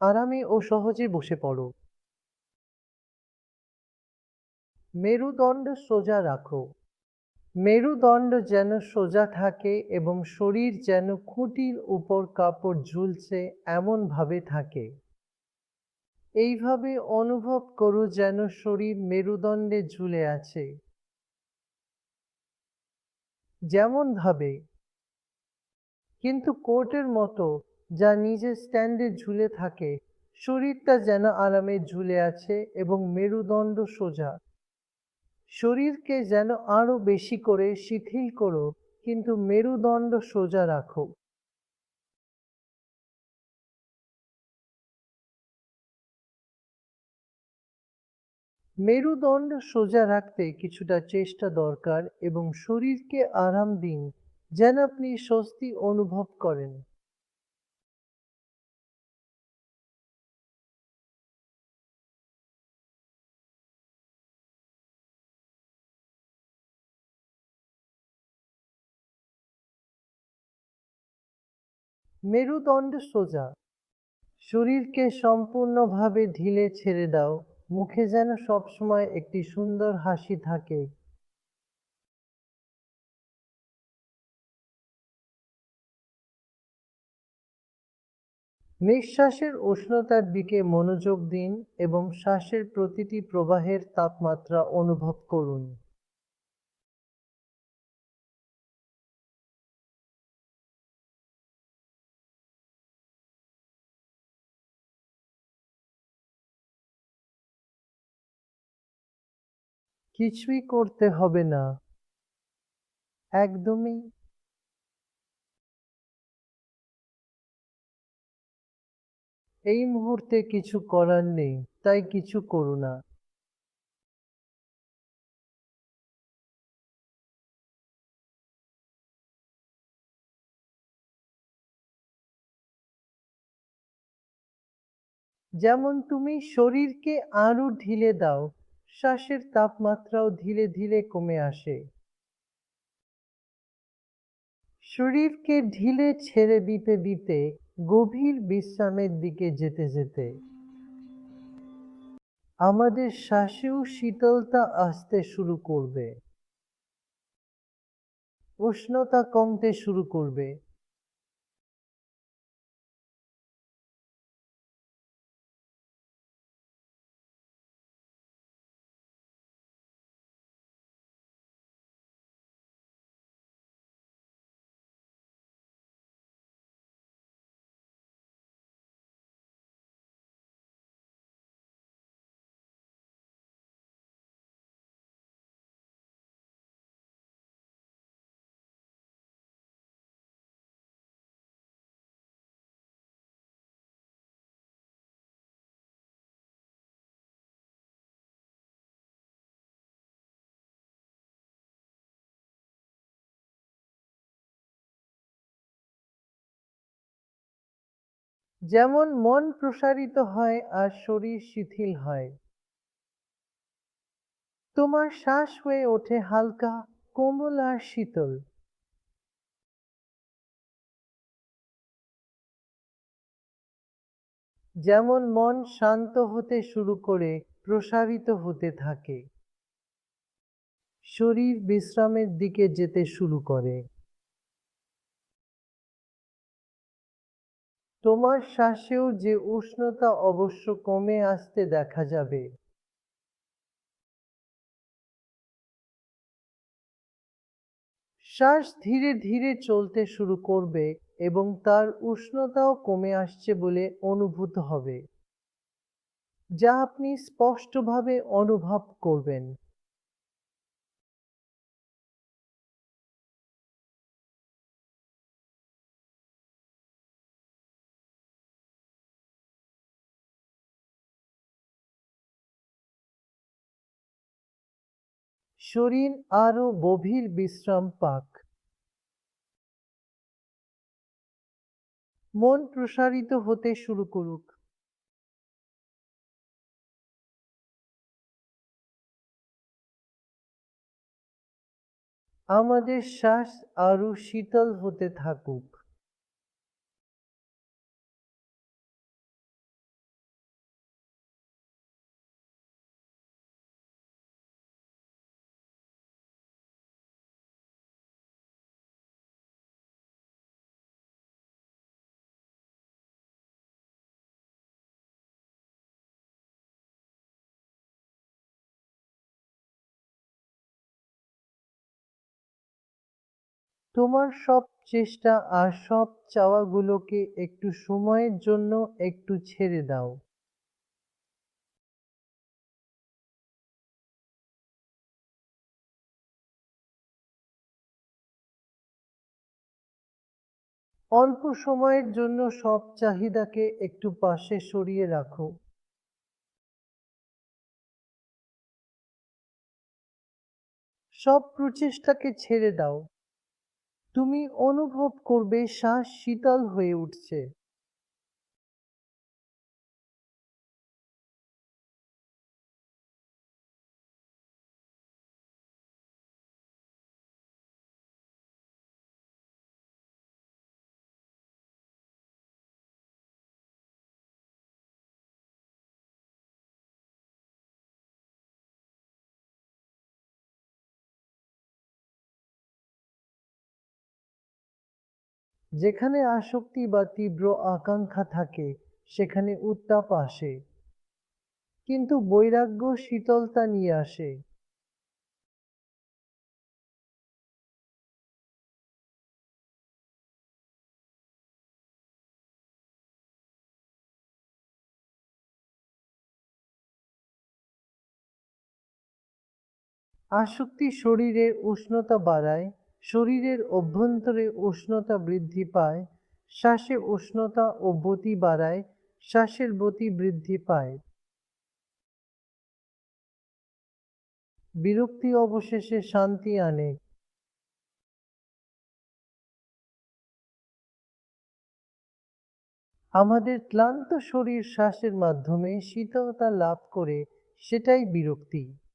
আরামে ও সহজে বসে পড়ো। মেরুদণ্ড সোজা রাখো। মেরুদণ্ড যেন সোজা থাকে এবং শরীর যেন খুঁটির উপর কাপড় ঝুলছে এমনভাবে থাকে। এইভাবে অনুভব করো যেন শরীর মেরুদণ্ডে ঝুলে আছে। যেমনভাবে। কিন্তু কোর্টের মতো যা নিজের স্ট্যান্ডে ঝুলে থাকে। শরীরটা যেন আরামে ঝুলে আছে এবং মেরুদণ্ড সোজা। শরীরকে যেন আরও বেশি করে শিথিল করো, কিন্তু মেরুদণ্ড সোজা রাখো। মেরুদণ্ড সোজা রাখতে কিছুটা চেষ্টা দরকার এবং শরীরকে আরাম দিন, যেন আপনি স্বস্তি অনুভব করেন। মেরুদণ্ড সোজা। শরীরকে সম্পূর্ণভাবে ঢিলে ছেড়ে দাও। মুখে যেন সবসময় একটি সুন্দর হাসি থাকে। নিঃশ্বাসের উষ্ণতার দিকে মনোযোগ দিন এবং শ্বাসের প্রতিটি প্রবাহের তাপমাত্রা অনুভব করুন। কিছুই করতে হবে না। একদমই। এই মুহূর্তে কিছু করার নেই, তাই কিছু করো না। যেমন তুমি শরীরকে আরও ঢিলে দাও শ্বাসের তাপমাত্রাও ধীরে ধীরে কমে আসে। শরীরকে ঢিলে ছেড়ে দিতে দিতে গভীর বিশ্রামের দিকে যেতে যেতে। আমাদের শ্বাসেও শীতলতা আসতে শুরু করবে। উষ্ণতা কমতে শুরু করবে। যেমন মন প্রসারিত হয় আর শরীর শিথিল হয়। তোমার শ্বাস হয়ে ওঠে হালকা, কোমল আর শীতল। যেমন মন শান্ত হতে শুরু করে, প্রসারিত হতে থাকে। শরীর বিশ্রামের দিকে যেতে শুরু করে। তোমার শ্বাসেও যে উষ্ণতা অবশ্য কমে আসতে দেখা যাবে। শ্বাস ধীরে ধীরে চলতে শুরু করবে এবং তার উষ্ণতাও কমে আসছে বলে অনুভূত হবে, যা আপনি স্পষ্টভাবে অনুভব করবেন। শরীর আরও গভীর বিশ্রাম পাক। মন প্রসারিত হতে শুরু করুক। আমাদের শ্বাস আরও শীতল হতে থাকুক। তোমার সব চেষ্টা আর সব চাওয়াগুলোকে একটু সময়ের জন্য একটু ছেড়ে দাও। অল্প সময়ের জন্য সব চাহিদাকে একটু পাশে সরিয়ে রাখো। সব প্রচেষ্টাকে ছেড়ে দাও। তুমি অনুভব করবে শ্বাস শীতল হয়ে উঠছে। যেখানে আসক্তি বা তীব্র আকাঙ্ক্ষা থাকে, সেখানে উত্তাপ আসে। কিন্তু বৈরাগ্য শীতলতা নিয়ে আসে। আসক্তি শরীরের উষ্ণতা বাড়ায় শরীরের অভ্যন্তরে উষ্ণতা বৃদ্ধি পায়, শ্বাসে উষ্ণতা ও বতি বাড়ায়, শ্বাসের বতি বৃদ্ধি পায়। বিরক্তি অবশেষে শান্তি আনে। আমাদের ক্লান্ত শরীর শ্বাসের মাধ্যমে শীতলতা লাভ করে, সেটাই বিরক্তি।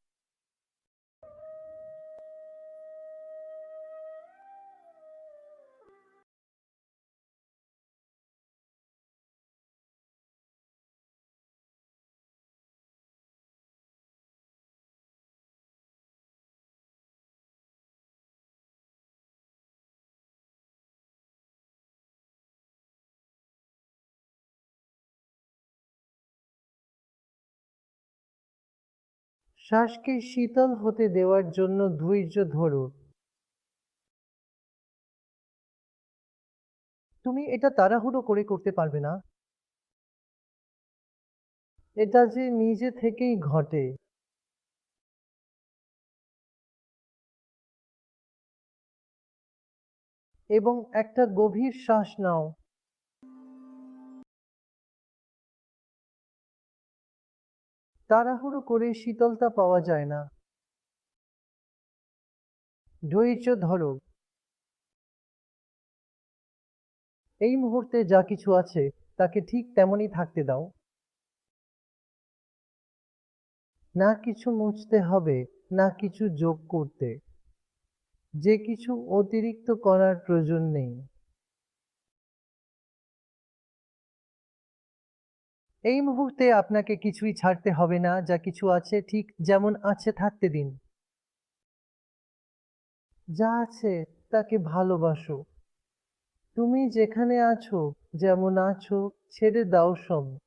শ্বাসকে শীতল হতে দেওয়ার জন্য ধৈর্য ধরো। তুমি এটা তাড়াহুড়ো করে করতে পারবে না। এটা যে নিজে থেকেই ঘটে। এবং একটা গভীর শ্বাস নাও। তাড়াহুড়ো করে শীতলতা পাওয়া যায় না। ধৈর্য ধরো। এই মুহূর্তে যা কিছু আছে, তাকে ঠিক তেমনই থাকতে দাও। না কিছু মুছতে হবে, না কিছু যোগ করতে। যে কিছু অতিরিক্ত করার প্রয়োজন নেই। এই মুহূর্তে আপনাকে কিছুই ছাড়তে হবে না, যা কিছু আছে ঠিক যেমন আছে থাকতে দিন। যা আছে তাকে ভালোবাসো। তুমি যেখানে আছো, যেমন আছো, ছেড়ে দাও সব।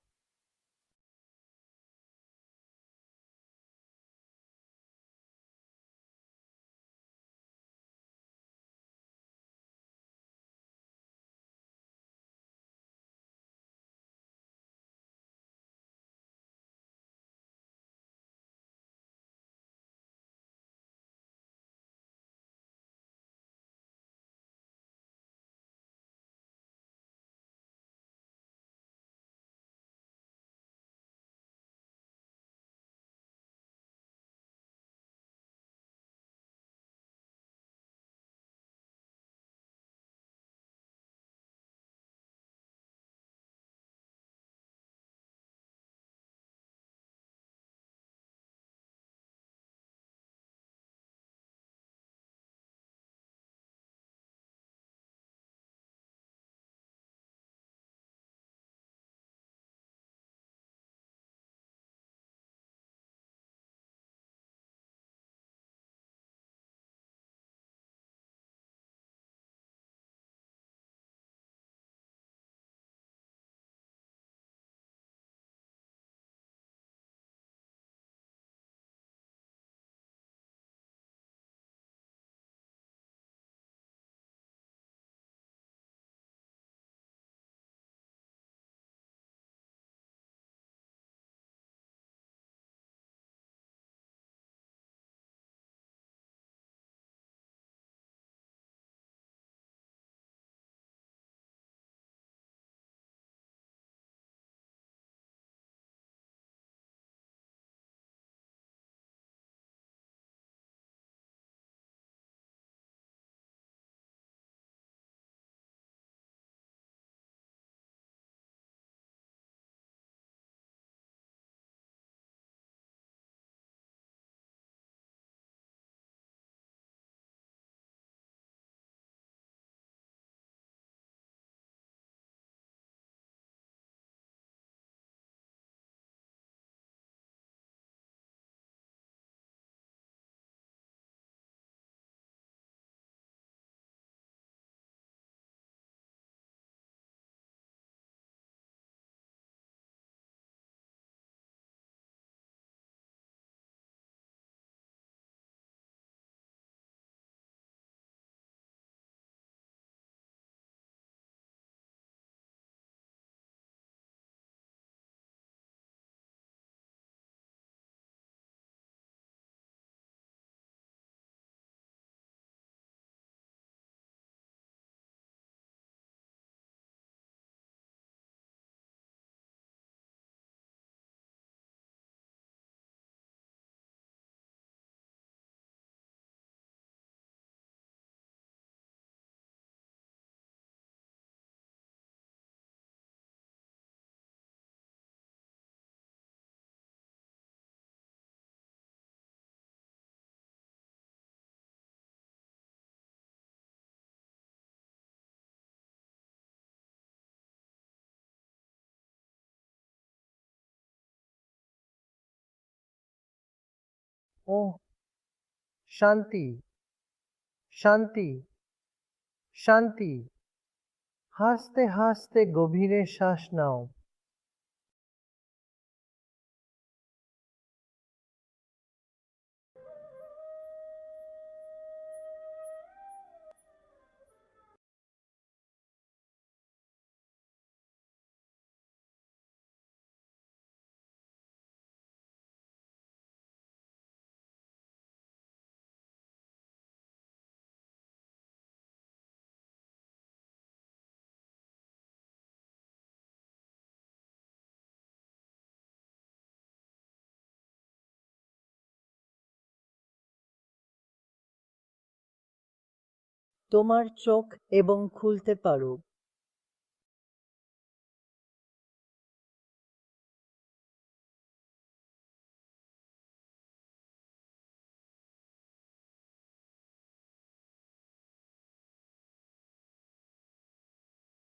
ও শান্তি শান্তি শান্তি। হাসতে হাসতে গভীরে শ্বাস নাও। তোমার চোখ এবং খুলতে পারো।